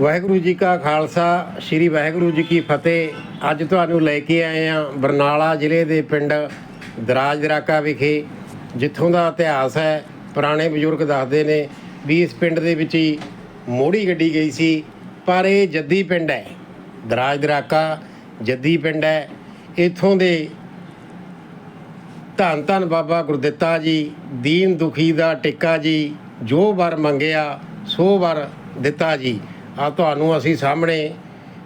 ਵਾਹਿਗੁਰੂ ਜੀ ਕਾ ਖਾਲਸਾ, ਸ੍ਰੀ ਵਾਹਿਗੁਰੂ ਜੀ ਕੀ ਫਤਿਹ। ਅੱਜ ਤੁਹਾਨੂੰ ਲੈ ਕੇ ਆਏ ਹਾਂ ਬਰਨਾਲਾ ਜ਼ਿਲ੍ਹੇ ਦੇ ਪਿੰਡ ਦਰਾਜ ਦਰਾਕਾ ਵਿਖੇ, ਜਿੱਥੋਂ ਦਾ ਇਤਿਹਾਸ ਹੈ। ਪੁਰਾਣੇ ਬਜ਼ੁਰਗ ਦੱਸਦੇ ਨੇ ਵੀ ਇਸ ਪਿੰਡ ਦੇ ਵਿੱਚ ਹੀ ਮੋੜੀ ਗੱਡੀ ਗਈ ਸੀ, ਪਰ ਇਹ ਜੱਦੀ ਪਿੰਡ ਹੈ। ਦਰਾਜ ਦਰਾਕਾ ਜੱਦੀ ਪਿੰਡ ਹੈ। ਇੱਥੋਂ ਦੇ ਧੰਨ ਧੰਨ ਬਾਬਾ ਗੁਰਦਿੱਤਾ ਜੀ, ਦੀਨ ਦੁਖੀ ਦਾ ਟਿੱਕਾ ਜੀ, ਜੋ ਵਰ ਮੰਗਿਆ, ਸੋ ਵਰ ਦਿੱਤਾ ਜੀ। ਆ ਤੁਹਾਨੂੰ ਅਸੀਂ ਸਾਹਮਣੇ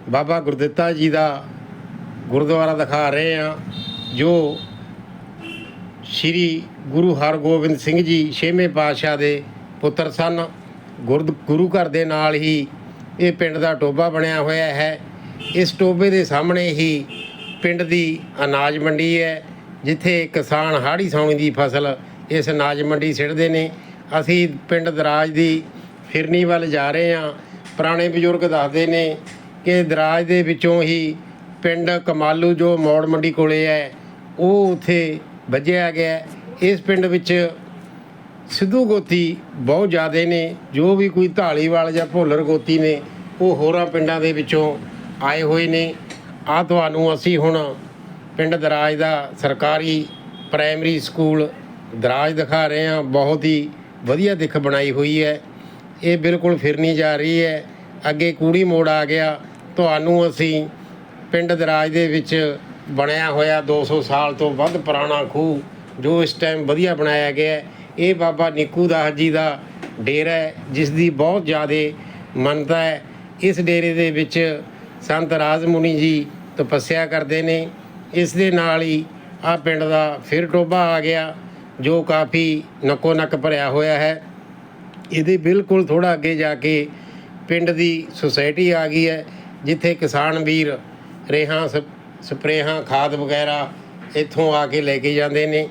ਬਾਬਾ ਗੁਰਦਿੱਤਾ ਜੀ ਦਾ ਗੁਰਦੁਆਰਾ ਦਿਖਾ ਰਹੇ ਹਾਂ, ਜੋ ਸ੍ਰੀ ਗੁਰੂ ਹਰਗੋਬਿੰਦ ਸਿੰਘ ਜੀ ਛੇਵੇਂ ਪਾਤਸ਼ਾਹ ਦੇ ਪੁੱਤਰ ਸਨ। ਗੁਰਦ, ਗੁਰੂ ਘਰ ਦੇ ਨਾਲ ਹੀ ਇਹ ਪਿੰਡ ਦਾ ਟੋਬਾ ਬਣਿਆ ਹੋਇਆ ਹੈ। ਇਸ ਟੋਬੇ ਦੇ ਸਾਹਮਣੇ ਹੀ ਪਿੰਡ ਦੀ ਅਨਾਜ ਮੰਡੀ ਹੈ, ਜਿੱਥੇ ਕਿਸਾਨ ਹਾੜੀ ਸੌਣੀ ਦੀ ਫਸਲ ਇਸ ਅਨਾਜ ਮੰਡੀ ਸਿੱਟਦੇ ਨੇ। ਅਸੀਂ ਪਿੰਡ ਦਰਾਜ ਦੀ ਫਿਰਨੀ ਵੱਲ ਜਾ ਰਹੇ ਹਾਂ। ਪੁਰਾਣੇ ਬਜ਼ੁਰਗ ਦੱਸਦੇ ਨੇ ਕਿ ਦਰਾਜ ਦੇ ਵਿੱਚੋਂ ਹੀ ਪਿੰਡ ਕਮਾਲੂ ਜੋ ਮੌੜ ਮੰਡੀ ਕੋਲੇ ਹੈ, ਉਹ ਉੱਥੇ ਵੱਜਿਆ ਗਿਆ ਇਸ ਪਿੰਡ ਵਿੱਚ ਸਿੱਧੂ ਗੋਤੀ ਬਹੁਤ ਜ਼ਿਆਦੇ ਨੇ, ਜੋ ਵੀ ਕੋਈ ਢਾਲੀਵਾਲ ਜਾਂ ਭੋਲਰ ਗੋਤੀ ਨੇ, ਉਹ ਹੋਰਾਂ ਪਿੰਡਾਂ ਦੇ ਵਿੱਚੋਂ ਆਏ ਹੋਏ ਨੇ। ਆ ਤੁਹਾਨੂੰ ਅਸੀਂ ਹੁਣ ਪਿੰਡ ਦਰਾਜ ਦਾ ਸਰਕਾਰੀ ਪ੍ਰਾਇਮਰੀ ਸਕੂਲ ਦਰਾਜ ਦਿਖਾ ਰਹੇ ਹਾਂ। ਬਹੁਤ ਹੀ ਵਧੀਆ ਦਿੱਖ ਬਣਾਈ ਹੋਈ ਹੈ। ਇਹ ਬਿਲਕੁਲ ਫਿਰਨੀ ਜਾ ਰਹੀ ਹੈ। ਅੱਗੇ ਕੂੜੀ ਮੋੜ ਆ ਗਿਆ। ਤੁਹਾਨੂੰ ਅਸੀਂ ਪਿੰਡ ਦਰਾਜ ਦੇ ਵਿੱਚ ਬਣਿਆ ਹੋਇਆ 200 ਸਾਲ ਤੋਂ ਵੱਧ ਪੁਰਾਣਾ ਖੂਹ, ਜੋ ਇਸ ਟਾਈਮ ਵਧੀਆ ਬਣਾਇਆ ਗਿਆ ਇਹ ਬਾਬਾ ਨਿੱਕੂ ਦਾਸ ਜੀ ਦਾ ਡੇਰਾ ਹੈ ਜਿਸ ਦੀ ਬਹੁਤ ਜ਼ਿਆਦਾ ਮੰਨਤਾ ਹੈ। ਇਸ ਡੇਰੇ ਦੇ ਵਿੱਚ ਸੰਤ ਰਾਜ ਮੁਨੀ ਜੀ ਤਪੱਸਿਆ ਕਰਦੇ ਨੇ। ਇਸ ਦੇ ਨਾਲ ਹੀ ਆ ਪਿੰਡ ਦਾ ਫਿਰ ਟੋਬਾ ਆ ਗਿਆ, ਜੋ ਕਾਫੀ ਨੱਕੋ ਨੱਕ ਭਰਿਆ ਹੋਇਆ ਹੈ। ਇਹਦੇ ਬਿਲਕੁਲ ਥੋੜਾ ਅੱਗੇ ਜਾ ਕੇ ਪਿੰਡ ਦੀ ਸੁਸਾਇਟੀ ਆ ਗਈ ਹੈ, ਜਿੱਥੇ ਕਿਸਾਨ ਵੀਰ ਰੇਹਾਂ ਸਪ- ਸਪਰੇਹਾਂ, ਖਾਦ ਵਗੈਰਾ ਇੱਥੋਂ ਆ ਕੇ ਲੈ ਕੇ ਜਾਂਦੇ ਨੇ।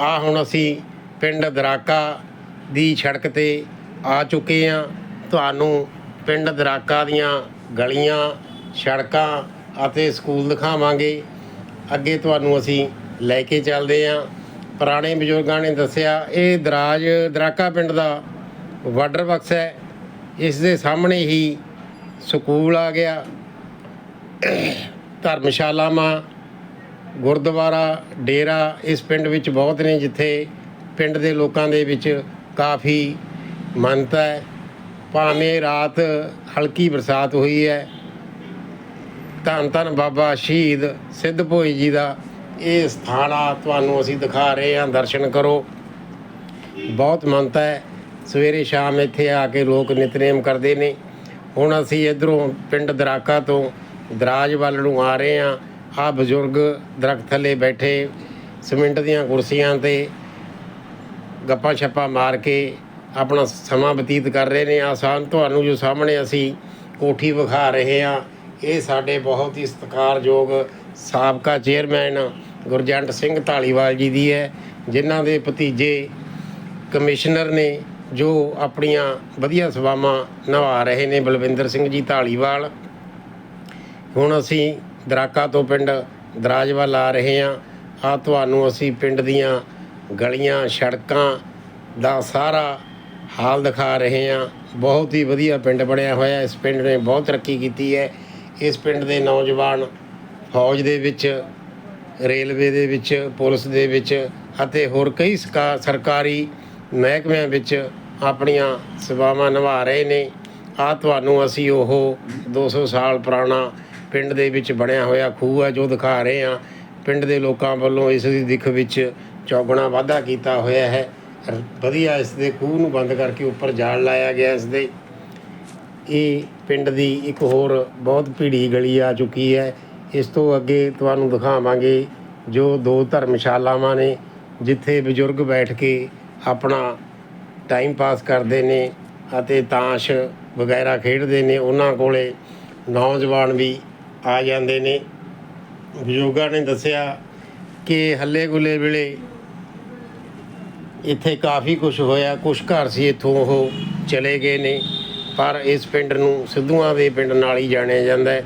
ਆ ਹੁਣ ਅਸੀਂ ਪਿੰਡ ਦਰਾਕਾ ਦੀ ਸੜਕ ਤੇ ਆ ਚੁੱਕੇ ਹਾਂ। ਤੁਹਾਨੂੰ ਪਿੰਡ ਦਰਾਕਾ ਦੀਆਂ ਗਲੀਆਂ, ਸੜਕਾਂ ਅਤੇ ਸਕੂਲ ਦਿਖਾਵਾਂਗੇ। ਅੱਗੇ ਤੁਹਾਨੂੰ ਅਸੀਂ ਲੈ ਕੇ ਚੱਲਦੇ ਹਾਂ। ਪੁਰਾਣੇ ਬਜ਼ੁਰਗਾਂ ਨੇ ਦੱਸਿਆ, ਇਹ ਦਰਾਜ ਦਰਾਕਾ ਪਿੰਡ ਦਾ ਵਾਟਰ ਬਕਸ ਹੈ। ਇਸ ਦੇ ਸਾਹਮਣੇ ਹੀ ਸਕੂਲ ਆ ਗਿਆ। ਧਰਮਸ਼ਾਲਾਵਾਂ, ਗੁਰਦੁਆਰਾ, ਡੇਰਾ ਇਸ ਪਿੰਡ ਵਿੱਚ ਬਹੁਤ ਨੇ, ਜਿੱਥੇ ਪਿੰਡ ਦੇ ਲੋਕਾਂ ਦੇ ਵਿੱਚ ਕਾਫੀ ਮੰਨਤਾ ਹੈ। ਭਾਵੇਂ ਰਾਤ ਹਲਕੀ ਬਰਸਾਤ ਹੋਈ ਹੈ, ਧੰਨ ਧੰਨ ਬਾਬਾ ਸ਼ਹੀਦ ਸਿੱਧ ਭੋਈ ਜੀ ਦਾ ਇਹ ਸਥਾਨ ਆ, ਤੁਹਾਨੂੰ ਅਸੀਂ ਦਿਖਾ ਰਹੇ ਹਾਂ, ਦਰਸ਼ਨ ਕਰੋ। ਬਹੁਤ ਮੰਨਤਾ ਹੈ। ਸਵੇਰੇ ਸ਼ਾਮ ਇੱਥੇ ਆ ਕੇ ਲੋਕ ਨਿਤਨੇਮ ਕਰਦੇ ਨੇ। ਹੁਣ ਅਸੀਂ ਇਧਰੋਂ ਪਿੰਡ ਦਰਾਕਾ ਤੋਂ ਦਰਾਜ ਵੱਲ ਨੂੰ ਆ ਰਹੇ ਹਾਂ। ਆ ਬਜ਼ੁਰਗ ਦਰਖਤ ਥੱਲੇ ਬੈਠੇ, ਸਿਮੈਂਟ ਦੀਆਂ ਕੁਰਸੀਆਂ ਤੇ ਗੱਪਾਂ ਛੱਪਾਂ ਮਾਰ ਕੇ ਆਪਣਾ ਸਮਾਂ ਬਤੀਤ ਕਰ ਰਹੇ ਨੇ। ਆਸਾਨ ਤੁਹਾਨੂੰ ਜੋ ਸਾਹਮਣੇ ਅਸੀਂ ਕੋਠੀ ਵਿਖਾ ਰਹੇ ਹਾਂ, ਇਹ ਸਾਡੇ ਬਹੁਤ ਹੀ ਸਤਿਕਾਰਯੋਗ ਸਾਬਕਾ ਚੇਅਰਮੈਨ ਗੁਰਜੰਟ ਸਿੰਘ ਢਾਲੀਵਾਲ ਜੀ ਦੀ ਹੈ, ਜਿਨ੍ਹਾਂ ਦੇ ਭਤੀਜੇ ਕਮਿਸ਼ਨਰ ਨੇ ਜੋ ਆਪਣੀਆਂ ਵਧੀਆ ਸੇਵਾਵਾਂ ਨਿਭਾ ਰਹੇ ਨੇ ਬਲਵਿੰਦਰ ਸਿੰਘ ਜੀ ਢਾਲੀਵਾਲ ਹੁਣ ਅਸੀਂ ਦਰਾਕਾ ਤੋਂ ਪਿੰਡ ਦਰਾਜ ਵੱਲ ਆ ਰਹੇ ਹਾਂ। ਆ ਤੁਹਾਨੂੰ ਅਸੀਂ ਪਿੰਡ ਦੀਆਂ ਗਲੀਆਂ, ਸੜਕਾਂ ਦਾ ਸਾਰਾ ਹਾਲ ਦਿਖਾ ਰਹੇ ਹਾਂ। ਬਹੁਤ ਹੀ ਵਧੀਆ ਪਿੰਡ ਬਣਿਆ ਹੋਇਆ। ਇਸ ਪਿੰਡ ਨੇ ਬਹੁਤ ਤਰੱਕੀ ਕੀਤੀ ਹੈ। ਇਸ ਪਿੰਡ ਦੇ ਨੌਜਵਾਨ ਫੌਜ ਦੇ ਵਿੱਚ, ਰੇਲਵੇ ਦੇ ਵਿੱਚ, ਪੁਲਿਸ ਦੇ ਵਿੱਚ ਅਤੇ ਹੋਰ ਕਈ ਸਕਾ- ਸਰਕਾਰੀ ਮਹਿਕਮਿਆਂ ਵਿੱਚ ਆਪਣੀਆਂ ਸੇਵਾਵਾਂ ਨਿਭਾ ਰਹੇ ਨੇ। ਆ ਤੁਹਾਨੂੰ ਅਸੀਂ ਉਹ 200 ਸਾਲ ਪੁਰਾਣਾ ਪਿੰਡ ਦੇ ਵਿੱਚ ਬਣਿਆ ਹੋਇਆ ਖੂਹ ਹੈ ਜੋ ਦਿਖਾ ਰਹੇ ਹਾਂ। ਪਿੰਡ ਦੇ ਲੋਕਾਂ ਵੱਲੋਂ ਇਸ ਦੀ ਦਿੱਖ ਵਿੱਚ ਚੌਗਣਾ ਵਾਧਾ ਕੀਤਾ ਹੋਇਆ ਹੈ। ਵਧੀਆ ਇਸ ਦੇ ਖੂਹ ਨੂੰ ਬੰਦ ਕਰਕੇ ਉੱਪਰ ਜਾਲ ਲਾਇਆ ਗਿਆ ਇਸ ਦੇ। ਇਹ ਪਿੰਡ ਦੀ ਇੱਕ ਹੋਰ ਬਹੁਤ ਭੀੜੀ ਗਲੀ ਆ ਚੁੱਕੀ ਹੈ। ਇਸ ਤੋਂ ਅੱਗੇ ਤੁਹਾਨੂੰ ਦਿਖਾਵਾਂਗੇ ਜੋ ਦੋ ਧਰਮਸ਼ਾਲਾਵਾਂ ਨੇ, ਜਿੱਥੇ ਬਜ਼ੁਰਗ ਬੈਠ ਕੇ ਆਪਣਾ ਟਾਈਮ ਪਾਸ ਕਰਦੇ ਨੇ ਅਤੇ ਤਾਸ਼ ਵਗੈਰਾ ਖੇਡਦੇ ਨੇ, ਉਹਨਾਂ ਕੋਲੇ ਨੌਜਵਾਨ ਵੀ ਆ ਜਾਂਦੇ ਨੇ। ਬਜ਼ੁਰਗਾਂ ਨੇ ਦੱਸਿਆ ਕਿ ਹੱਲੇ ਗੁੱਲੇ ਵੇਲੇ ਇੱਥੇ ਕਾਫੀ ਕੁਝ ਹੋਇਆ ਕੁਝ ਘਰ ਸੀ ਇੱਥੋਂ ਉਹ ਚਲੇ ਗਏ ਨੇ, ਪਰ ਇਸ ਪਿੰਡ ਨੂੰ ਸਿੱਧੂਆਂ ਦੇ ਪਿੰਡ ਨਾਲ ਹੀ ਜਾਣਿਆ ਜਾਂਦਾ ਹੈ।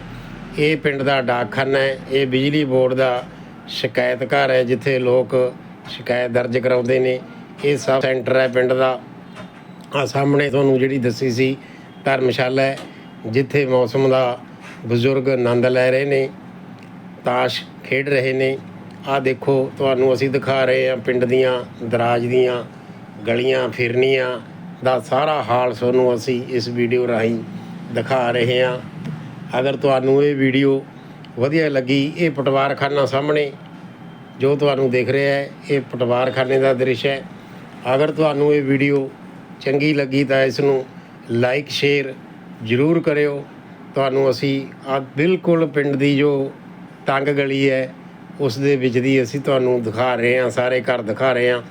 ਇਹ ਪਿੰਡ ਦਾ ਡਾਕਖਾਨਾ ਹੈ, ਇਹ ਬਿਜਲੀ ਬੋਰਡ ਦਾ ਸ਼ਿਕਾਇਤ ਘਰ ਹੈ, ਜਿੱਥੇ ਲੋਕ ਸ਼ਿਕਾਇਤ ਦਰਜ ਕਰਾਉਂਦੇ ਨੇ। ਇਹ ਸਬ ਸੈਂਟਰ ਹੈ ਪਿੰਡ ਦਾ। ਆ ਸਾਹਮਣੇ ਤੁਹਾਨੂੰ ਜਿਹੜੀ ਦੱਸੀ ਸੀ, ਧਰਮਸ਼ਾਲਾ ਹੈ, ਜਿੱਥੇ ਮੌਸਮ ਦਾ ਬਜ਼ੁਰਗ ਆਨੰਦ ਲੈ ਰਹੇ ਨੇ, ਤਾਸ਼ ਖੇਡ ਰਹੇ ਨੇ। ਆ ਦੇਖੋ, ਤੁਹਾਨੂੰ ਅਸੀਂ ਦਿਖਾ ਰਹੇ ਹਾਂ ਪਿੰਡ ਦੀਆਂ, ਦਰਾਜ ਦੀਆਂ ਗਲੀਆਂ, ਫਿਰਨੀਆਂ ਦਾ ਸਾਰਾ ਹਾਲ ਤੁਹਾਨੂੰ ਅਸੀਂ ਇਸ ਵੀਡੀਓ ਰਾਹੀਂ ਦਿਖਾ ਰਹੇ ਹਾਂ। ਅਗਰ ਤੁਹਾਨੂੰ ਇਹ ਵੀਡੀਓ ਵਧੀਆ ਲੱਗੀ, ਇਹ ਪਟਵਾਰਖਾਨਾ ਸਾਹਮਣੇ ਜੋ ਤੁਹਾਨੂੰ ਦਿਖ ਰਿਹਾ ਹੈ, ਇਹ ਪਟਵਾਰਖਾਨੇ ਦਾ ਦ੍ਰਿਸ਼ ਹੈ। ਅਗਰ ਤੁਹਾਨੂੰ ਇਹ ਵੀਡੀਓ ਚੰਗੀ ਲੱਗੀ ਤਾਂ ਇਸ ਨੂੰ ਲਾਈਕ ਸ਼ੇਅਰ ਜ਼ਰੂਰ ਕਰਿਓ। ਤੁਹਾਨੂੰ ਅਸੀਂ ਆ ਬਿਲਕੁਲ ਪਿੰਡ ਦੀ ਜੋ ਤੰਗ ਗਲੀ ਹੈ, ਉਸ ਦੇ ਵਿੱਚ ਦੀ ਅਸੀਂ ਤੁਹਾਨੂੰ ਦਿਖਾ ਰਹੇ ਹਾਂ, ਸਾਰੇ ਘਰ ਦਿਖਾ ਰਹੇ ਹਾਂ।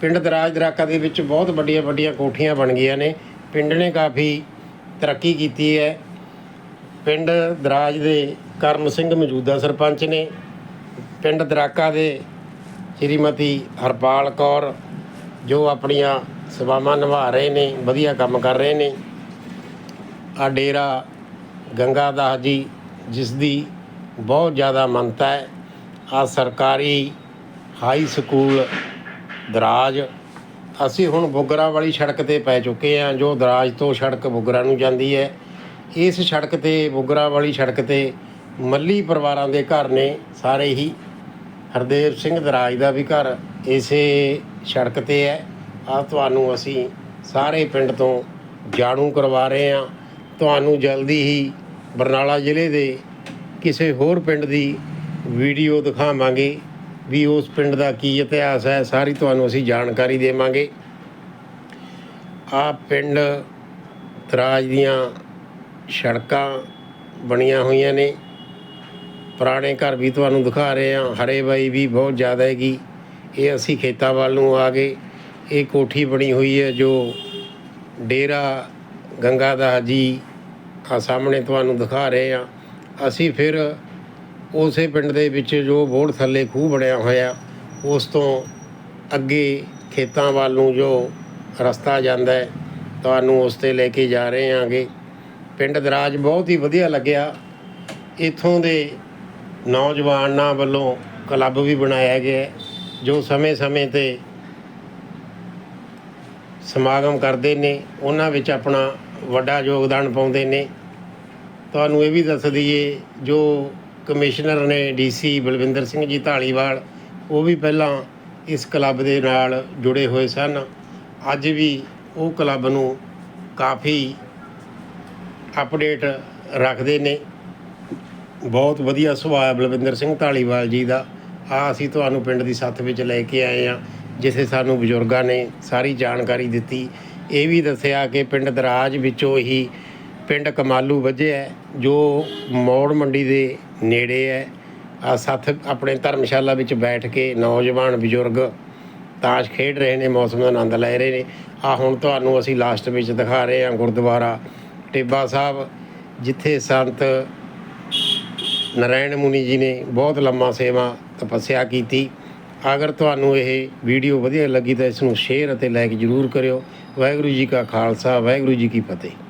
ਪਿੰਡ ਦਰਾਜ ਦਰਾਕਾ ਦੇ ਵਿੱਚ ਬਹੁਤ ਵੱਡੀਆਂ ਵੱਡੀਆਂ ਕੋਠੀਆਂ ਬਣ ਗਈਆਂ ਨੇ। ਪਿੰਡ ਨੇ ਕਾਫੀ ਤਰੱਕੀ ਕੀਤੀ ਹੈ। ਪਿੰਡ ਦਰਾਜ ਦੇ ਕਰਮ ਸਿੰਘ ਮੌਜੂਦਾ ਸਰਪੰਚ ਨੇ। ਪਿੰਡ ਦਰਾਕਾ ਦੇ ਸ਼੍ਰੀਮਤੀ ਹਰਪਾਲ ਕੌਰ, ਜੋ ਆਪਣੀਆਂ ਸੇਵਾਵਾਂ ਨਿਭਾ ਰਹੇ ਨੇ, ਵਧੀਆ ਕੰਮ ਕਰ ਰਹੇ ਨੇ। ਆ ਡੇਰਾ ਗੰਗਾ ਦਾਸ ਜੀ, ਜਿਸ ਦੀ ਬਹੁਤ ਜ਼ਿਆਦਾ ਮੰਨਤਾ ਹੈ। ਆ ਸਰਕਾਰੀ ਹਾਈ ਸਕੂਲ ਦਰਾਜ, ਅਸੀਂ ਹੁਣ ਬੁੱਗਰਾ ਵਾਲੀ ਸੜਕ ਤੇ ਪੈ ਚੁੱਕੇ ਹਾਂ, ਜੋ ਦਰਾਜ ਤੋਂ ਸੜਕ ਬੁੱਗਰਾ ਨੂੰ ਜਾਂਦੀ ਹੈ। ਇਸ ਸੜਕ ਤੇ, ਬੁੱਗਰਾ ਵਾਲੀ ਸੜਕ ਤੇ ਮੱਲੀ ਪਰਿਵਾਰਾਂ ਦੇ ਘਰ ਨੇ ਸਾਰੇ ਹੀ। ਹਰਦੇਵ ਸਿੰਘ ਦਰਾਜ ਦਾ ਵੀ ਘਰ ਇਸੇ ਸੜਕ ਤੇ ਹੈ। ਆ ਤੁਹਾਨੂੰ ਅਸੀਂ ਸਾਰੇ ਪਿੰਡ ਤੋਂ ਜਾਣੂ ਕਰਵਾ ਰਹੇ ਹਾਂ। ਤੁਹਾਨੂੰ ਜਲਦੀ ਹੀ ਬਰਨਾਲਾ ਜ਼ਿਲ੍ਹੇ ਦੇ ਕਿਸੇ ਹੋਰ ਪਿੰਡ ਦੀ ਵੀਡੀਓ ਦਿਖਾਵਾਂਗੇ ਵੀ ਉਸ ਪਿੰਡ ਦਾ ਕੀ ਇਤਿਹਾਸ ਹੈ। ਸਾਰੀ ਤੁਹਾਨੂੰ ਅਸੀਂ ਜਾਣਕਾਰੀ ਦੇਵਾਂਗੇ। ਆ ਪਿੰਡ ਤਰਾਜ ਦੀਆਂ ਸੜਕਾਂ ਬਣੀਆਂ ਹੋਈਆਂ ਨੇ। ਪੁਰਾਣੇ ਘਰ ਵੀ ਤੁਹਾਨੂੰ ਦਿਖਾ ਰਹੇ ਹਾਂ। ਹਰੇ ਬਾਈ ਵੀ ਬਹੁਤ ਜ਼ਿਆਦਾ ਹੈਗੀ। ਇਹ ਅਸੀਂ ਖੇਤਾਂ ਵੱਲ ਨੂੰ ਆ ਗਏ। ਇਹ ਕੋਠੀ ਬਣੀ ਹੋਈ ਹੈ ਜੋ ਡੇਰਾ ਗੰਗਾ ਦਾ ਜੀ ਆ ਸਾਹਮਣੇ ਤੁਹਾਨੂੰ ਦਿਖਾ ਰਹੇ ਹਾਂ। ਅਸੀਂ ਫਿਰ ਉਸੇ ਪਿੰਡ ਦੇ ਵਿੱਚ ਜੋ ਬੋੜ ਥੱਲੇ ਖੂਹ ਬਣਿਆ ਹੋਇਆ, ਉਸ ਤੋਂ ਅੱਗੇ ਖੇਤਾਂ ਵੱਲ ਨੂੰ ਜੋ ਰਸਤਾ ਜਾਂਦਾ ਹੈ, ਤੁਹਾਨੂੰ ਉਸ ਤੇ ਲੈ ਕੇ ਜਾ ਰਹੇ ਹਾਂਗੇ। ਪਿੰਡ ਦਰਾਜ ਬਹੁਤ ਹੀ ਵਧੀਆ ਲੱਗਿਆ। ਇਥੋਂ ਦੇ ਨੌਜਵਾਨਾਂ ਵੱਲੋਂ ਕਲੱਬ ਵੀ ਬਣਾਇਆ ਗਿਆ ਜੋ ਸਮੇਂ-ਸਮੇਂ ਤੇ ਸਮਾਗਮ ਕਰਦੇ ਨੇ, ਉਹਨਾਂ ਵਿੱਚ ਆਪਣਾ ਵੱਡਾ ਯੋਗਦਾਨ ਪਾਉਂਦੇ ਨੇ। ਤੁਹਾਨੂੰ ਇਹ ਵੀ ਦੱਸ ਦਈਏ, ਜੋ ਕਮਿਸ਼ਨਰ ਨੇ ਡੀਸੀ ਬਲਵਿੰਦਰ ਸਿੰਘ ਜੀ ਢਾਲੀਵਾਲ, ਉਹ ਵੀ ਪਹਿਲਾਂ ਇਸ ਕਲੱਬ ਦੇ ਨਾਲ ਜੁੜੇ ਹੋਏ ਸਨ। ਅੱਜ ਵੀ ਉਹ ਕਲੱਬ ਨੂੰ ਕਾਫੀ ਅਪਡੇਟ ਰੱਖਦੇ ਨੇ। ਬਹੁਤ ਵਧੀਆ ਸੁਭਾਅ ਬਲਵਿੰਦਰ ਸਿੰਘ ਢਾਲੀਵਾਲ ਜੀ ਦਾ। ਆ ਅਸੀਂ ਤੁਹਾਨੂੰ ਪਿੰਡ ਦੀ ਸੱਥ ਵਿੱਚ ਲੈ ਕੇ ਆਏ ਆ ਜਿੱਥੇ ਸਾਨੂੰ ਬਜ਼ੁਰਗਾਂ ਨੇ ਸਾਰੀ ਜਾਣਕਾਰੀ ਦਿੱਤੀ। ਇਹ ਵੀ ਦੱਸਿਆ ਕਿ ਪਿੰਡ ਦਰਾਜ ਵਿੱਚੋਂ ਹੀ ਪਿੰਡ ਕਮਾਲੂ ਵੱਜਿਆ ਹੈ, ਜੋ ਮੌੜ ਮੰਡੀ ਦੇ ਨੇੜੇ ਹੈ। ਆ ਸੱਥ ਆਪਣੇ ਧਰਮਸ਼ਾਲਾ ਵਿੱਚ ਬੈਠ ਕੇ ਨੌਜਵਾਨ ਬਜ਼ੁਰਗ ਤਾਸ਼ ਖੇਡ ਰਹੇ ਨੇ ਮੌਸਮ ਦਾ ਆਨੰਦ ਲੈ ਰਹੇ ਨੇ। ਆ ਹੁਣ ਤੁਹਾਨੂੰ ਅਸੀਂ ਲਾਸਟ ਵਿੱਚ ਦਿਖਾ ਰਹੇ ਹਾਂ ਗੁਰਦੁਆਰਾ ਟਿੱਬਾ ਸਾਹਿਬ ਜਿੱਥੇ ਸੰਤ ਨਰਾਇਣ ਮੁਨੀ ਜੀ ਨੇ ਬਹੁਤ ਲੰਮਾ ਸੇਵਾ ਤਪੱਸਿਆ ਕੀਤੀ। ਅਗਰ ਤੁਹਾਨੂੰ ਇਹ ਵੀਡੀਓ ਵਧੀਆ ਲੱਗੀ ਤਾਂ ਇਸ ਨੂੰ ਸ਼ੇਅਰ ਅਤੇ ਲਾਈਕ ਜ਼ਰੂਰ ਕਰਿਓ। ਵਾਹਿਗੁਰੂ ਜੀ ਕਾ ਖਾਲਸਾ, ਵਾਹਿਗੁਰੂ ਜੀ ਕੀ ਫਤਿਹ।